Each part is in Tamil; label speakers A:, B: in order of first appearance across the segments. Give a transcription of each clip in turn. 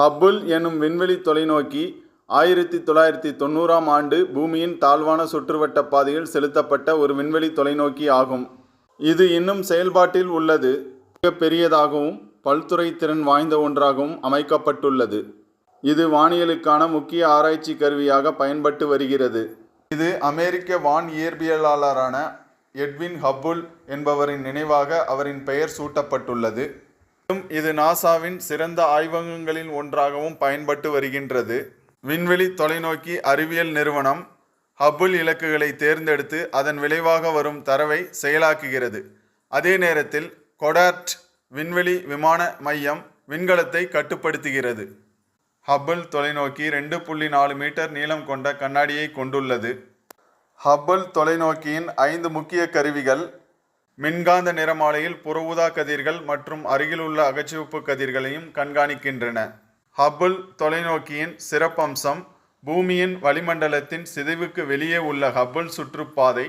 A: ஹப்புல் எனும் விண்வெளி தொலைநோக்கி ஆயிரத்தி தொள்ளாயிரத்தி தொண்ணூறாம் ஆண்டு பூமியின் தாழ்வான சுற்றுவட்ட பாதையில் செலுத்தப்பட்ட ஒரு விண்வெளி தொலைநோக்கி ஆகும். இது இன்னும் செயல்பாட்டில் உள்ளது. மிக பெரியதாகவும் பல்துறை திறன் வாய்ந்த ஒன்றாகவும் அமைக்கப்பட்டுள்ளது. இது வானியலுக்கான முக்கிய ஆராய்ச்சி கருவியாக பயன்பட்டு வருகிறது. இது அமெரிக்க வான் இயற்பியலாளரான எட்வின் ஹப்புல் என்பவரின் நினைவாக அவரின் பெயர் சூட்டப்பட்டுள்ளது. இது நாசாவின் சிறந்த ஆய்வகங்களில் ஒன்றாகவும் பயன்பட்டு வருகின்றது. விண்வெளி தொலைநோக்கி அறிவியல் நிறுவனம் ஹபுல் இலக்குகளை தேர்ந்தெடுத்து அதன் விளைவாக வரும் தரவை செயலாக்குகிறது. அதே நேரத்தில் கொடார்ட் விண்வெளி விமான மையம் விண்கலத்தை கட்டுப்படுத்துகிறது. ஹப்பிள் தொலைநோக்கி ரெண்டு புள்ளி நாலு மீட்டர் நீளம் கொண்ட கண்ணாடியை கொண்டுள்ளது. ஹப்பிள் தொலைநோக்கியின் ஐந்து முக்கிய கருவிகள் மின்காந்த நிறமாலையில் புற ஊதா கதிர்கள் மற்றும் அருகிலுள்ள அகச்சிவப்பு கதிர்களையும் கண்காணிக்கின்றன. ஹப்பிள் தொலைநோக்கியின் சிறப்பம்சம் பூமியின் வளிமண்டலத்தின் சிதைவுக்கு வெளியே உள்ள ஹப்பிள் சுற்றுப்பாதை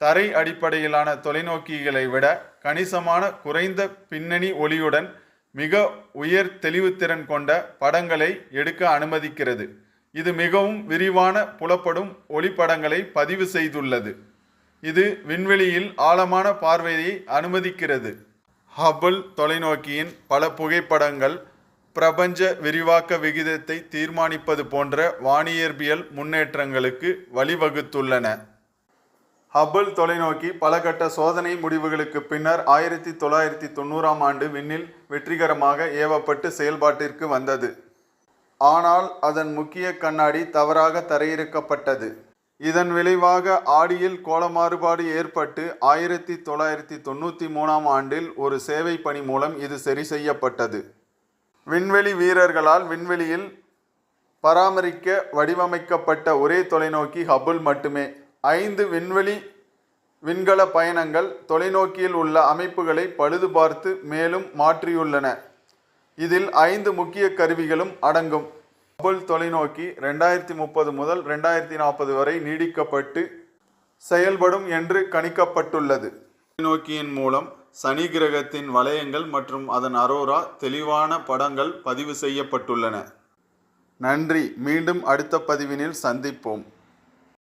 A: தரை அடிப்படையிலான தொலைநோக்கிகளை விட கணிசமான குறைந்த பின்னணி ஒளியுடன் மிக உயர் தெளிவுத்திறன் கொண்ட படங்களை எடுக்க அனுமதிக்கிறது. இது மிகவும் விரிவான புலப்படும் ஒளிப்படங்களை பதிவு செய்துள்ளது. இது விண்வெளியில் ஆழமான பார்வையை அனுமதிக்கிறது. ஹபுல் தொலைநோக்கியின் பல புகைப்படங்கள் பிரபஞ்ச விரிவாக்க விகிதத்தை தீர்மானிப்பது போன்ற வானியற்பியல் முன்னேற்றங்களுக்கு வழிவகுத்துள்ளன. ஹபுல் தொலைநோக்கி பல கட்ட சோதனை முடிவுகளுக்கு பின்னர் ஆயிரத்தி தொள்ளாயிரத்தி தொண்ணூறாம் ஆண்டு விண்ணில் வெற்றிகரமாக ஏவப்பட்டு செயல்பாட்டிற்கு வந்தது. ஆனால் அதன் முக்கிய கண்ணாடி தவறாக தரையிறக்கப்பட்டது. இதன் விளைவாக ஆடியில் கோல மாறுபாடு ஏற்பட்டு ஆயிரத்தி தொள்ளாயிரத்தி தொண்ணூற்றி மூணாம் ஆண்டில் ஒரு சேவை பணி மூலம் இது சரி செய்யப்பட்டது. விண்வெளி வீரர்களால் விண்வெளியில் பராமரிக்க வடிவமைக்கப்பட்ட ஒரே தொலைநோக்கி ஹபுல் மட்டுமே. ஐந்து விண்வெளி விண்கல பயணங்கள் தொலைநோக்கியில் உள்ள அமைப்புகளை பழுதுபார்த்து மேலும் மாற்றியுள்ளன. இதில் ஐந்து முக்கிய கருவிகளும் அடங்கும். ஹபுல் தொலைநோக்கி ரெண்டாயிரத்தி முப்பது முதல் ரெண்டாயிரத்தி நாற்பது வரை நீடிக்கப்பட்டு செயல்படும் என்று கணிக்கப்பட்டுள்ளது. தொலைநோக்கியின் மூலம் சனி கிரகத்தின் வளையங்கள் மற்றும் அதன் அரோரா தெளிவான படங்கள் பதிவு செய்யப்பட்டுள்ளன. நன்றி. மீண்டும் அடுத்த பதிவினில் சந்திப்போம்.